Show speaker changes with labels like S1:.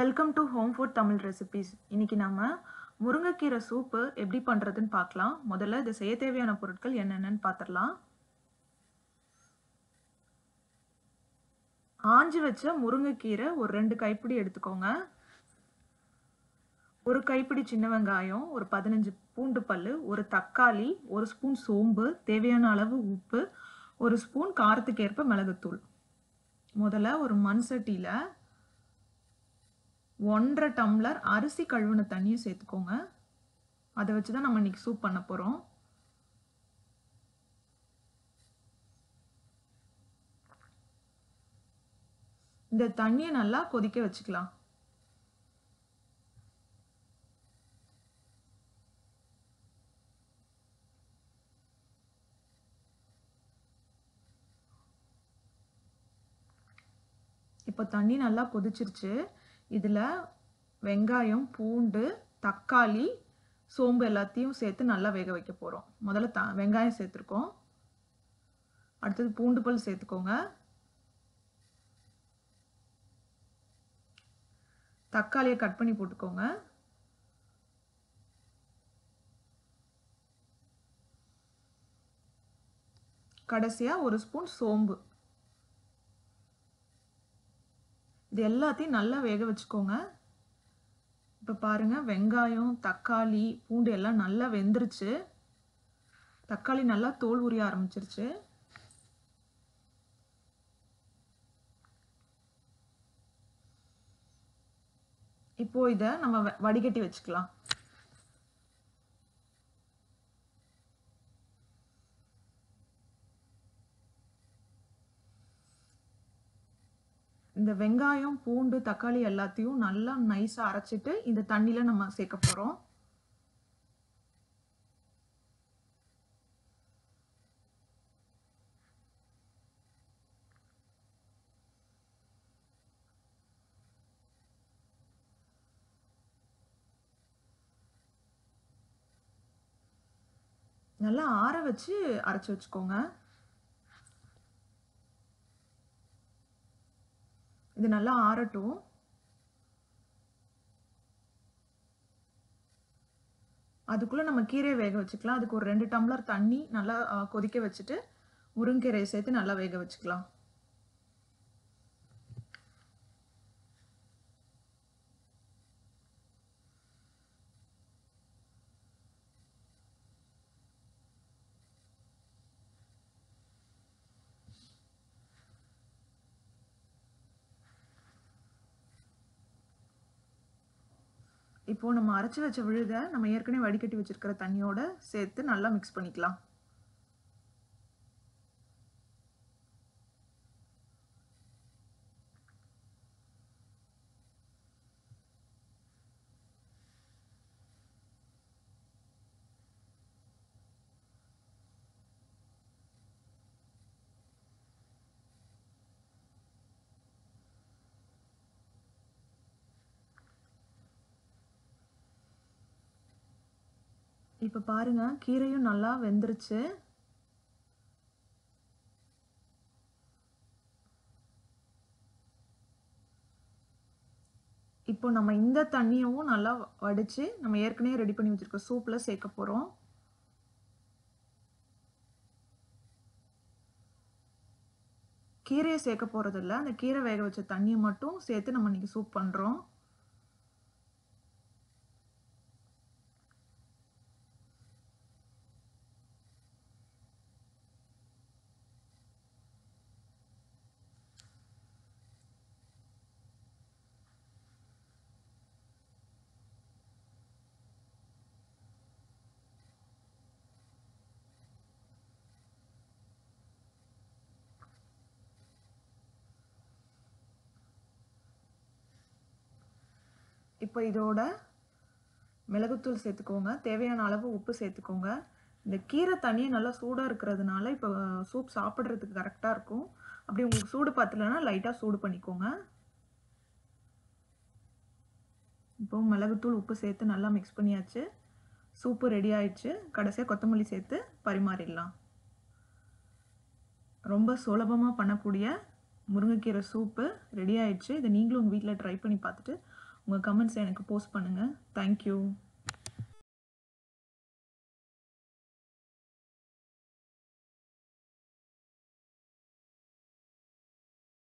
S1: Welcome to home food Tamil recipes இன்னைக்கு நாம முருங்கைக்கீரை சூப்பு எப்படி பண்ணுறதுன்னு பார்க்கலாம். முதல்ல இது செய்ய தேவையான பொருட்கள் என்னென்னு பார்த்துடலாம். ஆஞ்சு வச்ச முருங்கைக்கீரை ஒரு ரெண்டு கைப்பிடி எடுத்துக்கோங்க. ஒரு கைப்பிடி சின்ன வெங்காயம் ஒரு பதினஞ்சு பூண்டு பல் ஒரு தக்காளி ஒரு ஸ்பூன் சோம்பு தேவையான அளவு உப்பு ஒரு ஸ்பூன் காரத்துக்கு ஏற்ப மிளகுத்தூள். முதல்ல ஒரு மண் சட்டியில் ஒன்றரை டம்ளர் அரிசி கழுவின தண்ணியை சேர்த்துக்கோங்க. அதை வச்சு தான் நம்ம இன்னைக்கு சூப் பண்ண போகிறோம் இந்த தண்ணியை நல்லா கொதிக்க வச்சுக்கலாம். இப்போ தண்ணி நல்லா கொதிச்சிருச்சு. இதில் வெங்காயம் பூண்டு தக்காளி சோம்பு எல்லாத்தையும் சேர்த்து நல்லா வேக வைக்க போகிறோம் முதல்ல த வெங்காயம் சேர்த்துருக்கோம். அடுத்தது பூண்டு பல் சேர்த்துக்கோங்க. தக்காளியை கட் பண்ணி போட்டுக்கோங்க. கடைசியாக ஒரு ஸ்பூன் சோம்பு. இது எல்லாத்தையும் நல்லா வேக வச்சுக்கோங்க. இப்போ பாருங்கள் வெங்காயம் தக்காளி பூண்டு எல்லாம் நல்லா வெந்துருச்சு. தக்காளி நல்லா தோல் உரிய ஆரம்பிச்சிருச்சு. இப்போ இதை நம்ம வடிகட்டி வச்சுக்கலாம். இந்த வெங்காயம் பூண்டு தக்காளி எல்லாத்தையும் நல்லா நைஸாக அரைச்சிட்டு இந்த தண்ணியில் நம்ம சேர்க்க போகிறோம் நல்லா ஆற வச்சு அரைச்சி வச்சுக்கோங்க. இது நல்லா ஆறட்டும். அதுக்குள்ளே நம்ம கீரையை வேக வச்சுக்கலாம். அதுக்கு ஒரு ரெண்டு டம்ளர் தண்ணி நல்லா கொதிக்க வச்சுட்டு முருங்கீரையை சேர்த்து நல்லா வேக வச்சுக்கலாம். இப்போது நம்ம அரைச்சி வச்ச விழுதை நம்ம ஏற்கனவே வடிகட்டி வச்சுருக்கிற தண்ணியோடு சேர்த்து நல்லா மிக்ஸ் பண்ணிக்கலாம். இப்போ பாருங்க கீரையும் நல்லா வெந்துருச்சு. இப்போ நம்ம இந்த தண்ணியவும் நல்லா வடித்து நம்ம ஏற்கனவே ரெடி பண்ணி வச்சுருக்க சூப்பில் சேர்க்க போகிறோம் கீரையை சேர்க்க போகிறதில்ல அந்த கீரை வேக வச்ச தண்ணியை மட்டும் சேர்த்து நம்ம இன்றைக்கி சூப் பண்ணுறோம் இப்போ இதோட மிளகுத்தூள் சேர்த்துக்கோங்க. தேவையான அளவு உப்பு சேர்த்துக்கோங்க. இந்த கீரை தண்ணியை நல்லா சூடாக இருக்கிறதுனால இப்போ சூப் சாப்பிட்றதுக்கு கரெக்டாக இருக்கும். அப்படி உங்களுக்கு சூடு பத்தலைன்னா லைட்டாக சூடு பண்ணிக்கோங்க. இப்போ மிளகுத்தூள் உப்பு சேர்த்து நல்லா மிக்ஸ் பண்ணியாச்சு. சூப்பு ரெடி ஆயிடுச்சு. கடைசியாக கொத்தமல்லி சேர்த்து பரிமாறிடலாம். ரொம்ப சுலபமாக பண்ணக்கூடிய முருங்கைக்கீரை சூப்பு ரெடி ஆயிடுச்சு. இதை நீங்களும் உங்கள் வீட்டில் ட்ரை பண்ணி பார்த்துட்டு உங்கள் கமெண்ட்ஸை எனக்கு போஸ்ட் பண்ணுங்கள் தேங்க்யூ